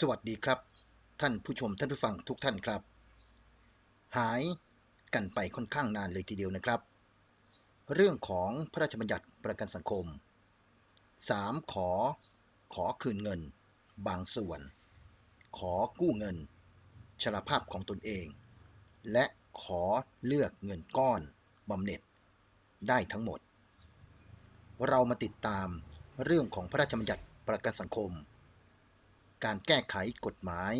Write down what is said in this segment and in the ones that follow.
สวัสดีครับ ท่านผู้ชมท่านผู้ฟังทุกท่านครับ หายกันไปค่อนข้างนานเลยทีเดียวนะครับ เรื่องของพระราชบัญญัติประกันสังคม 3. ขอ ขอคืนเงิน บางส่วน ขอกู้เงินชราภาพของตนเอง และขอเลือกเงินก้อนบำเหน็จ ได้ทั้งหมด เรามาติดตามเรื่องของพระราชบัญญัติประกันสังคม การแก้ไขกฎหมาย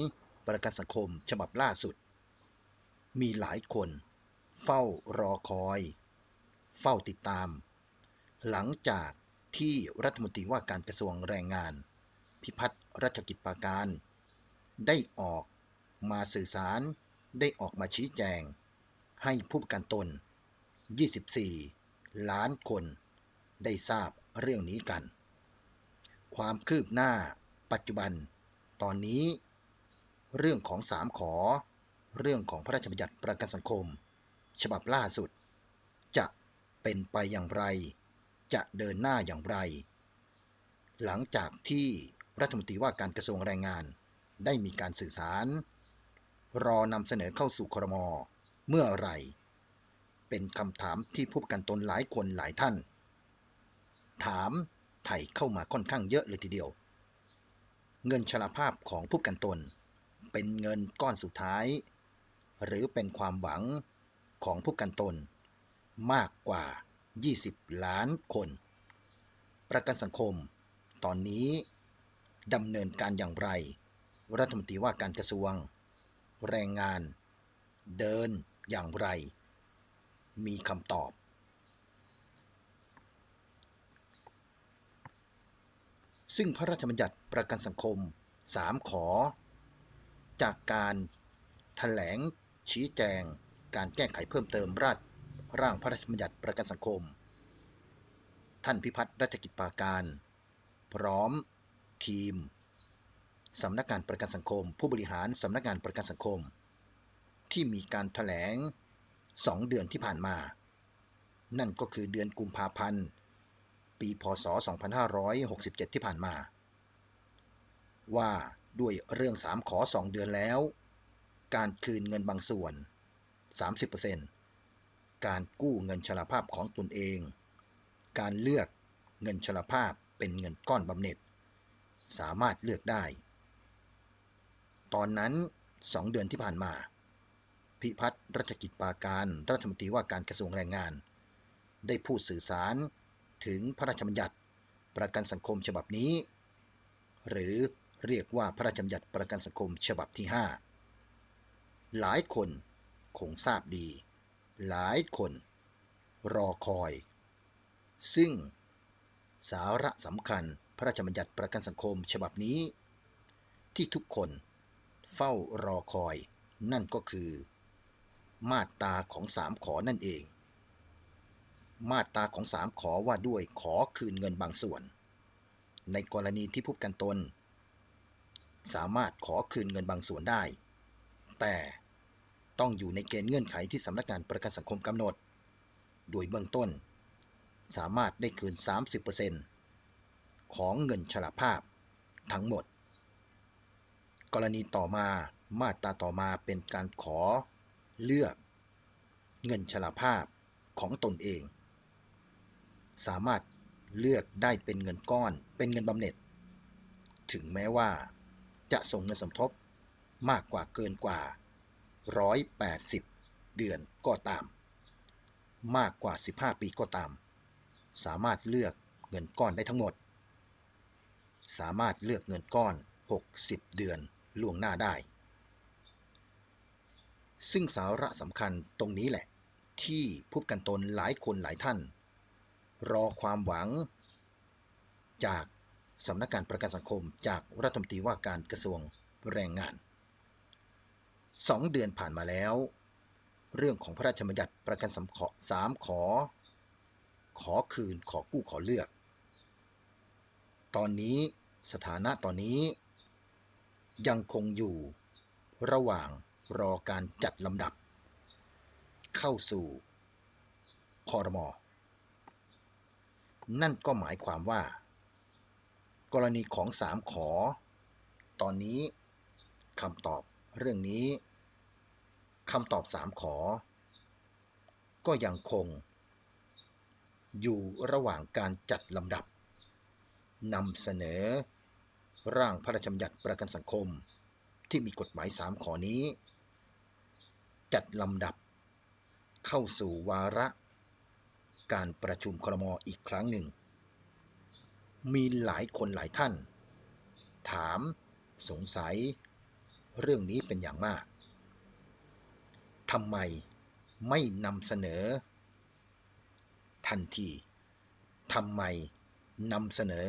ประกันสังคมฉบับล่าสุด มีหลายคน เฝ้ารอคอย เฝ้าติดตาม หลังจากที่รัฐมนตรีว่าการกระทรวงแรงงาน พิพัฒน์รัชกิจปาการ ได้ออกมาสื่อสารได้ออกมาชี้แจง ให้ผู้ประกันตน 24 ล้านคนได้ทราบเรื่องนี้กัน ความคืบหน้าปัจจุบัน ตอนนี้ เรื่องของสามขอ เรื่องของพระราชบัญญัติประกันสังคม ฉบับล่าสุด จะเป็นไปอย่างไร จะเดินหน้าอย่างไร หลังจากที่รัฐมนตรีว่าการกระทรวงแรงงานได้มีการสื่อสาร รอนำเสนอเข้าสู่ครม เมื่อไรเป็นคำถามที่ผู้กันตนหลายคนหลายท่าน ถามไถ่เข้ามาค่อนข้างเยอะเลยทีเดียว เงินชราภาพของผู้กันตน เป็นเงินก้อนสุดท้าย หรือเป็นความหวังของผู้กันตน มากกว่า 20 ล้านคน ประกันสังคม ตอนนี้ดำเนินการอย่างไร รัฐมนตรีว่าการกระทรวง แรงงาน เดินอย่างไร มีคำตอบ ซึ่งพระราชบัญญัติประกันสังคม 3 ขอ จากการถแถลงชี้แจง การแก้ไขเพิ่มเติมราชร่างพระราชบัญญัติประกันสังคม ท่านพิพัฒน์รัชกิจปาการ พร้อม ทีมสำนักงานประกันสังคม ผู้บริหารสำนักงานประกันสังคม ที่มีการถแถลง 2 เดือนที่ผ่านมา นั่นก็คือเดือนกุมภาพันธ์ ปีพศ 2567 ที่ผ่านมา ว่าด้วยเรื่อง 3 ขอ 2 เดือนแล้ว การคืนเงินบางส่วน 30%การกู้เงินชราภาพของตนเอง การเลือกเงินชราภาพเป็นเงินก้อนบำเหน็จ สามารถเลือกได้ ตอนนั้น 2 เดือนที่ผ่านมา พิพัฒน์รัชกิจปาการรัฐมนตรีว่าการกระทรวงแรงงาน ได้พูดสื่อสาร ถึงพระราชบัญญัติประกันสังคมฉบับนี้ หรือเรียกว่าพระราชบัญญัติประกันสังคมฉบับที่ 5 หลายคนคงทราบดี หลายคน รอคอย ซึ่ง สาระสำคัญพระราชบัญญัติประกันสังคมฉบับนี้ ที่ทุกคนเฝ้ารอคอยนั่นก็คือ มาตราของสามขอนั่นเอง มาตราของสามขอว่าด้วยขอคืนเงินบางส่วน ในกรณีที่ผู้กันตน สามารถขอคืนเงินบางส่วนได้ แต่ต้องอยู่ในเกณฑ์เงื่อนไขที่สำนักงานประกันสังคมกำหนด โดยเบื้องต้น สามารถได้คืน 30%ของเงินชราภาพทั้งหมด กรณีต่อมามาตราต่อมาเป็นการขอเลือก เงินชราภาพของตนเอง สามารถเลือกได้เป็นเงินก้อน เป็นเงินบำเหน็จ ถึงแม้ว่าจะส่งเงินสมทบมากกว่าเกินกว่า 180 เดือนก็ตาม มากกว่า 15 ปีก็ตาม สามารถเลือกเงินก้อนได้ทั้งหมด สามารถเลือกเงินก้อน 60 เดือนล่วงหน้าได้ ซึ่งสาระสำคัญตรงนี้แหละ ที่ผู้กันตนหลายคนหลายท่าน รอความหวัง จากสำนักงานประกันสังคมจากรัฐมนตรีว่าการกระทรวงแรงงานสองเดือนผ่านมาแล้ว เรื่องของพระราชบัญญัติประกันสังคราะห์สามขอ ขอคืนขอกู้ขอเลือก ตอนนี้สถานะตอนนี้ ยังคงอยู่ระหว่างรอการจัดลำดับ เข้าสู่คอรมอ นั่นก็หมายความว่า กรณีของสามขอ ตอนนี้คำตอบเรื่องนี้คำตอบสามขอ ก็ยังคง อยู่ระหว่างการจัดลำดับนำเสนอ ร่างพระราชบัญญัติประกันสังคมที่มีกฎหมายสามข้อนี้ จัดลำดับ เข้าสู่วาระ การประชุมครมอีกครั้งหนึ่ง มีหลายคนหลายท่าน ถาม สงสัย เรื่องนี้เป็นอย่างมากทำไมไม่นำเสนอ ทันทีทำไมนำเสนอ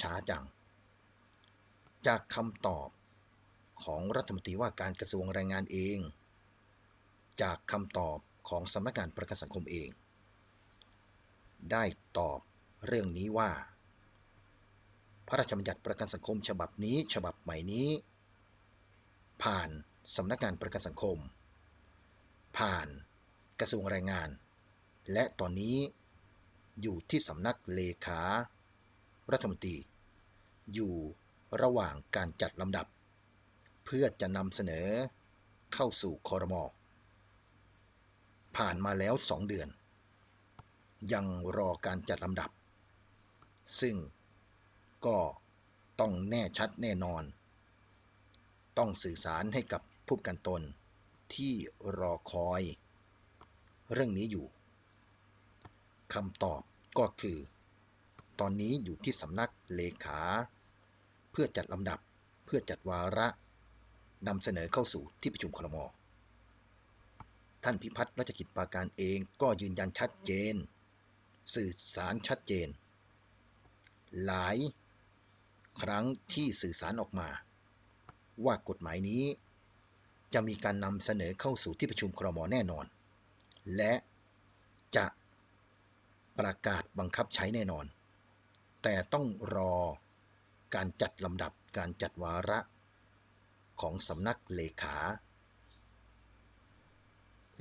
ช้าจัง จากคำตอบของรัฐมนตรีว่าการกระทรวงแรงงานเอง จากคำตอบของสำนักงานประกันสังคมเอง ได้ตอบเรื่องนี้ว่า พระราชบัญญัติประกันสังคมฉบับนี้ฉบับใหม่นี้ ผ่านสำนักงานประกันสังคม ผ่านกระทรวงแรงงาน และตอนนี้อยู่ที่สำนักเลขา รัฐมนตรี อยู่ระหว่างการจัดลำดับ เพื่อจะนำเสนอเข้าสู่คอรมอผ่านมาแล้วสองเดือน ยังรอการจัดลำดับ ซึ่งก็ต้องแน่ชัดแน่นอน ต้องสื่อสารให้กับผู้กันตนที่รอคอย เรื่องนี้อยู่คำตอบก็คือ ตอนนี้อยู่ที่สำนักเลขา เพื่อจัดลำดับเพื่อจัดวาระนำเสนอเข้าสู่ที่ประชุมครมท่านพิพัฒน์รัชกิจปาการเองก็ยืนยันชัดเจน สื่อสารชัดเจน หลายครั้งที่สื่อสารออกมา ว่ากฎหมายนี้ จะมีการนำเสนอเข้าสู่ที่ประชุมครมแน่นอน และจะประกาศบังคับใช้แน่นอน แต่ต้องรอการจัดลำดับการจัดวาระของสำนักเลขา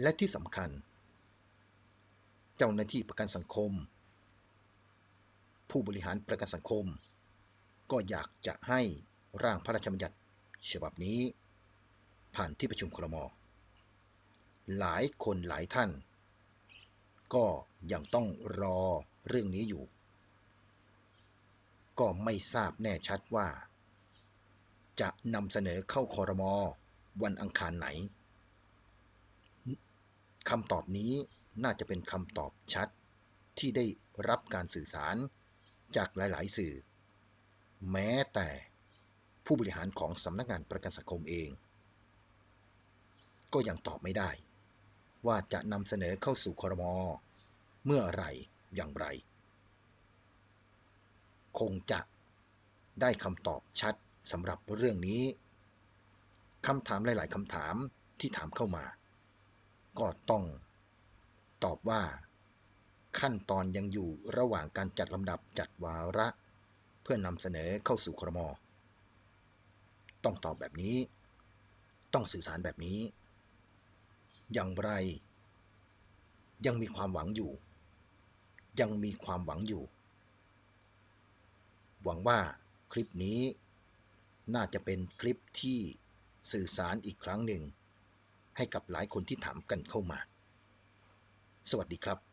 และที่สำคัญ เจ้าหน้าที่ประกันสังคม ผู้บริหารประกันสังคม ก็อยากจะให้ร่างพระราชบัญญัติฉบับนี้ ผ่านที่ประชุมครม หลายคนหลายท่าน ก็ยังต้องรอเรื่องนี้อยู่ ก็ไม่ทราบแน่ชัดว่า จะนำเสนอเข้าคอรมอวันอังคารไหนคำตอบนี้ น่าจะเป็นคำตอบชัดที่ได้รับการสื่อสารจากหลาย ๆ สื่อ แม้แต่ผู้บริหารของสำนักงานประกันสังคมเอง ก็ยังตอบไม่ได้ ว่าจะนำเสนอเข้าสู่ครม เมื่อไรอย่างไร คงจะได้คำตอบชัดสำหรับเรื่องนี้คำถามหลาย ๆคำถามที่ถามเข้ามา ก็ต้อง ตอบว่า ขั้นตอนยังอยู่ระหว่างการจัดลำดับจัดวาระ เพื่อนำเสนอเข้าสู่ครม ต้องตอบแบบนี้ ต้องสื่อสารแบบนี้ อย่างไร ยังมีความหวังอยู่ ยังมีความหวังอยู่ หวังว่าคลิปนี้ น่าจะเป็นคลิปที่สื่อสารอีกครั้งหนึ่ง ให้กับหลายคนที่ถามกันเข้ามา สวัสดีครับ